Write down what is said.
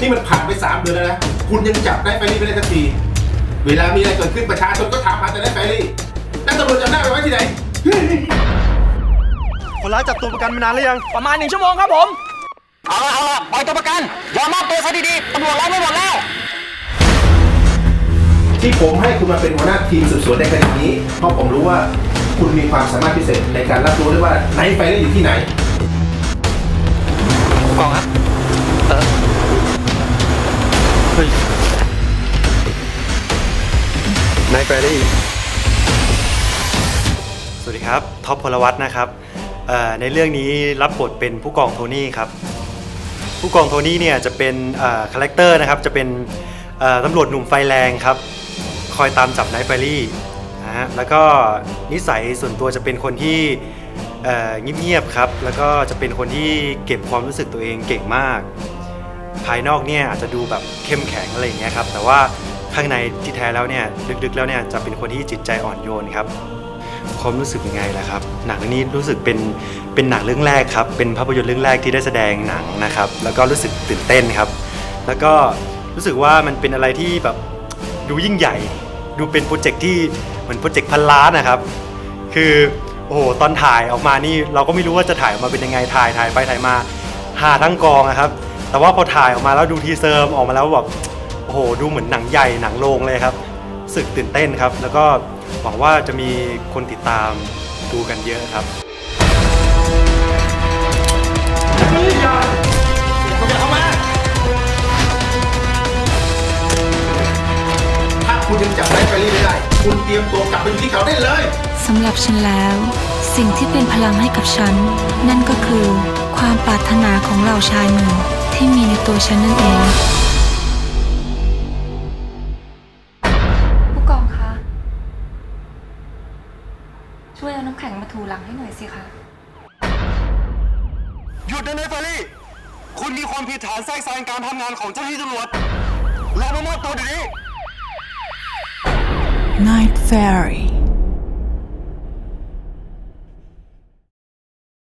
นี่มันผ่านไปสามเดือนแล้วนะคุณยังจับได้ไฟรี่ไม่ได้สักทีเวลามีอะไรเกิดขึ้นประชาชนก็ถามหาแต่ได้ไฟรี่แล้วตำรวจจำได้ไปไว้ที่ไหนคนร้ายจับตัวประกันมานานหรือยังประมาณหนึ่งชั่วโมงครับผมเอาละเอาละปล่อยตัวประกันยอมมอบตัวซะดีๆตำรวจรับไม่หมดแล้ว ที่ผมให้คุณมาเป็นหัวหน้าทีมสืบสวนในคดีนี้เพราะผมรู้ว่าคุณมีความสามารถพิเศษในการรับรู้ได้ว่าไนท์ไฟรี่อยู่ที่ไหนผู้กองครับ นายแฟรี่สวัสดีครับ ท็อปพลวัตนะครับในเรื่องนี้รับบทเป็นผู้กองโทนี่ครับ ผู้กองโทนี่เนี่ยจะเป็นคาแรคเตอร์นะครับ จะเป็นตำรวจหนุ่มไฟแรงครับ คอยตามจับไนท์ไฟรี่นะฮะ แล้วก็นิสัยส่วนตัวจะเป็นคนที่เงียบๆครับ แล้วก็จะเป็นคนที่เก็บความรู้สึกตัวเองเก่งมาก ภายนอกเนี่ยอาจจะดูแบบเข้มแข็งอะไรอย่างเงี้ยครับ แต่ว่า ข้างในที่แท้แล้วเนี่ยลึกๆแล้วเนี่ยจะเป็นคนที่จิตใจอ่อนโยนครับความรู้สึกยังไงล่ะครับ หนังเรื่องนี้รู้สึกเป็นเป็นหนังเรื่องแรกครับ เป็นภาพยนตร์เรื่องแรกที่ได้แสดงหนังนะครับ แล้วก็รู้สึกตื่นเต้นครับ แล้วก็รู้สึกว่ามันเป็นอะไรที่แบบดูยิ่งใหญ่ ดูเป็นโปรเจกต์ที่เหมือนโปรเจกต์พันล้านนะครับ คือโอ้โหตอนถ่ายออกมานี่เราก็ไม่รู้ว่าจะถ่ายออกมาเป็นยังไงถ่ายถ่ายไปถ่ายมาหาทั้งกองนะครับ แต่ว่าพอถ่ายออกมาแล้วดูทีเซอร์ออกมาแล้วแบบ โอ้โหดูเหมือนหนังใหญ่หนังโรงเลยครับรู้สึกตื่นเต้นครับ แล้วก็หวังว่าจะมีคนติดตามดูกันเยอะครับถ้าคุณยังจับไนท์ไฟรี่ไม่ได้ คุณเตรียมตัวกลับไปอยู่ที่เขาได้เลยสำหรับฉันแล้ว สิ่งที่เป็นพลังให้กับฉัน นั่นก็คือ ความปรารถนาของเหล่าชายหนุ่มที่มีในตัวฉันนั่นเอง ช่วยเอาน้ำแข็งมาถูหลังให้หน่อยสิคะ หยุดนะนายเฟอรี่ คุณมีความผิดฐานแทรกแซงการทำงานของเจ้าหน้าที่ตำรวจเรามามอบตัวเดี๋ยวนี้ Night Fairy